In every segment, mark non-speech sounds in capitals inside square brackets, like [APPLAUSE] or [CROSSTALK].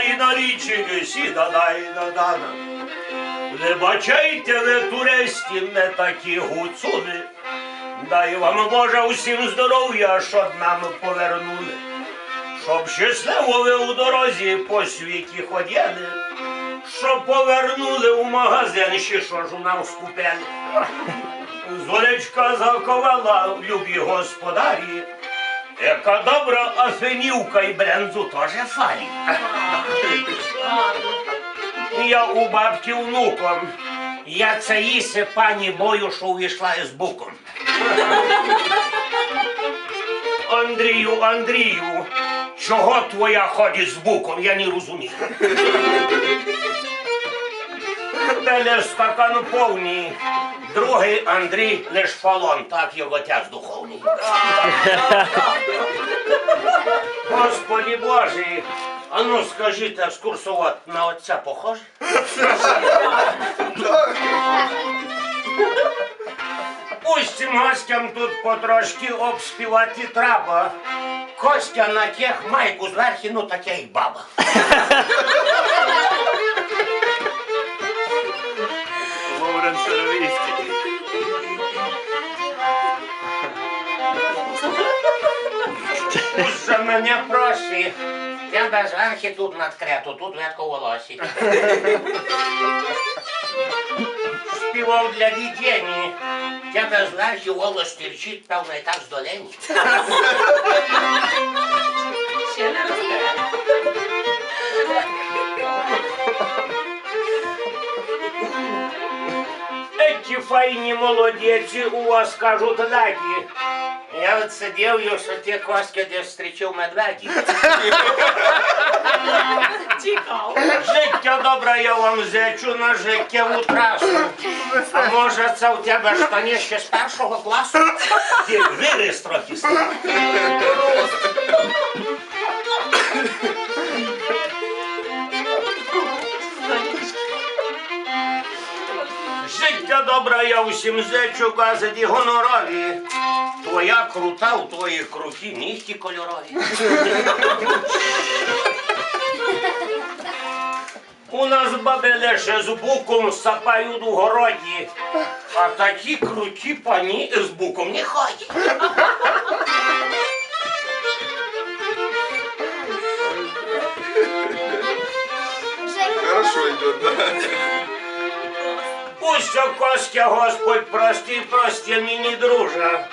і на річі сіда дай да. Не бачайте ви туристів, не такі гуцули. Дай вам Боже усім здоров'я, щоб нам повернули. Щоб щасливо ви у дорозі по світі ходили, щоб повернули у магазин, ще що ж у нас купили. Золечка заковала, любі господарі, яка добра афенівка і брензу теж фалі. Я у бабки внуком. Я це їси пані бою, що увійшла із буком. Андрію, Андрію, чого твоя ходить з буком, я не розумію. Далі стакан повний, другий Андрій лиш фалон, так його отець духовний. Господи Боже, а ну скажіть, екскурсовод на отця похоже? Усім гостям тут потрошки обспівати треба. Костя на тех майку зверху, ну таке й баба. За мене просі. Я без верхи тут надкрето, тут ветко волосі. Співав для дітей. Я без верхи волос тірчить, певно, і так здолені. Ще. Эти файні молодеці у вас кажуть ладі. Я от сидів, що ті коски десь зустрічав медведі. Цікаво. Життя добре я вам зечу на життєву трасу. А може це у тебе штані ще з першого класу? Ти виріс трохи став. Життя добре я усім зичу, газеті гонорові. Твоя крута, у твої круті нігті кольорові. У нас баби лише з буком сапають у городі, а такі круті пані з буком не ходять. Хорошо идет, да. Пусть Костя Господь прости, прости мені, дружа.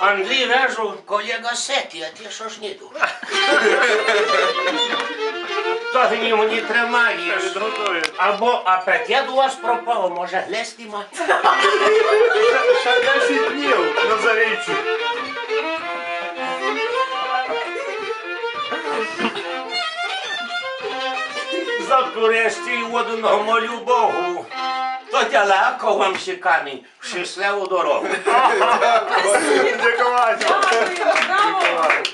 Андрій вежу, колега Сеті, а ти що ж не дуже? [LAUGHS] То гнів не тримаєш. Або апетит у вас пропав, може глести мати. Ще 10 днів на заріччі. За туристів одного молю Богу. То далеко вам ще камінь, щасливу дорогу. [LAUGHS] Дякую, браво.